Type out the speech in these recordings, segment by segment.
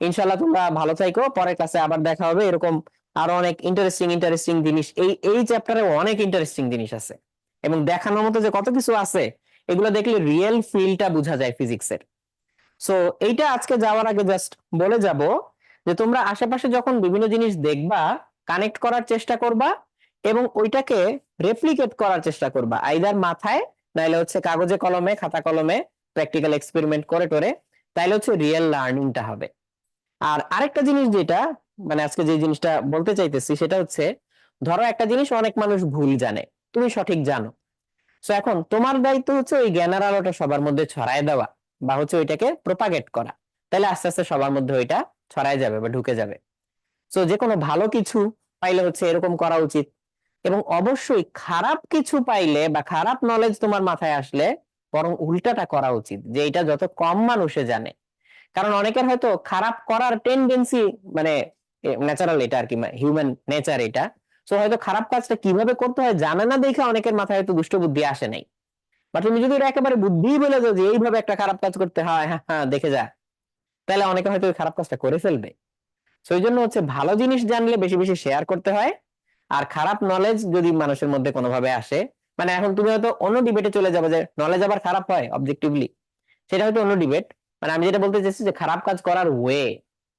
ইনশাল্লাহ তোমরা ভালো থাইকো পরের ক্লাসে আবার দেখা হবে। এরকম আরও অনেক ইন্টারেস্টিং ইন্টারেস্টিং জিনিস। এই এই চ্যাপ্টারে অনেক ইন্টারেস্টিং জিনিস আছে। এবং দেখানোর মতো যে কত কিছু আছে, এগুলো দেখলে রিয়েল ফিলটা বোঝা যায় ফিজিক্সের সো এইটা আজকে যাওয়ার আগে জাস্ট বলে যাব যে তোমরা আশেপাশে যখন বিভিন্ন জিনিস দেখবা কানেক্ট করার চেষ্টা করবা এবং ওইটাকে রেপ্লিকেট করার চেষ্টা করবা। আইদার মাথায়, নাইলে হচ্ছে কাগজে কলমে, খাতা কলমে প্র্যাকটিক্যাল এক্সপেরিমেন্ট করে টোরে তাইলে হচ্ছে রিয়েল লার্নিংটা হবে। আর আরেকটা জিনিস যেটা মানে আজকে যে জিনিসটা বলতে চাইতেছি সেটা হচ্ছে, ধরো একটা জিনিস অনেক মানুষ ভুল জানে, তুমি সঠিক জানো। সো এখন তোমার দায়িত্ব হচ্ছে ওই জ্ঞানের আলোটা সবার মধ্যে ছড়ায় দেওয়া বা হচ্ছে ওইটাকে প্রোপাগেট করা। তাহলে আস্তে আস্তে সবার মধ্যে ওইটা ছড়ায় যাবে বা ঢুকে যাবে। সো যে কোনো ভালো কিছু পাইলে হচ্ছে এরকম করা উচিত। এবং অবশ্যই খারাপ কিছু পাইলে বা খারাপ নলেজ তোমার মাথায় আসলে বরং উল্টাটা করা উচিত, যে এটা যত কম মানুষে জানে। কারণ অনেকের হয়তো খারাপ করার টেন্ডেন্সি মানে ন্যাচারাল এটা আর কি হিউম্যান নেচার এটা। সো হয়তো খারাপ কাজটা কীভাবে করতে হয় জানে না দেখে অনেকের মাথায় হয়তো দুষ্ট বুদ্ধি আসে নাই। বা তুমি যদি এটা একেবারে বুদ্ধি বলে দাও যে এইভাবে একটা খারাপ কাজ করতে হয় হ্যাঁ হ্যাঁ দেখে যা। তাহলে অনেকে হয়তো ওই খারাপ কাজটা করে ফেলবে। সেই জন্য হচ্ছে ভালো জিনিস জানলে বেশি বেশি শেয়ার করতে হয়। আর খারাপ নলেজ যদি মানুষের মধ্যে কোনোভাবে আসে মানে এখন তুমি হয়তো অন্য ডিবেটে চলে যাবে যে নলেজ আবার খারাপ হয় অবজেক্টিভলি সেটা হয়তো অন্য ডিবেট মানে আমি যেটা বলতে চাইছি যে খারাপ কাজ করার ওয়ে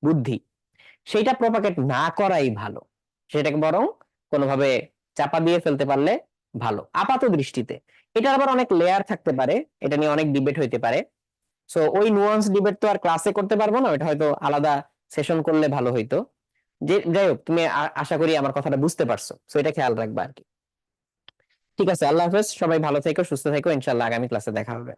বুদ্ধি, সেইটা প্রপাকেট না করাই ভালো। সেটাকে বরং কোনোভাবে চাপা দিয়ে ফেলতে পারলে ভালো। আপাত দৃষ্টিতে। এটার আবার অনেক লেয়ার থাকতে পারে, এটা নিয়ে অনেক ডিবেট হইতে পারে। সো ওই নুয়ান্স ডিবেট তো আর ক্লাসে করতে পারব না ওটা হয়তো আলাদা সেশন করলে ভালো হইতো। যে, যাই হোক, তুমি আশা করি আমার কথাটা বুঝতে পারছ। সো এটা খেয়াল রাখবা আর কি। ঠিক আছে, আল্লাহ হাফেজ, সবাই ভালো থেকো, সুস্থ থেকো ইনশাল্লাহ আগামী ক্লাসে দেখা হবে।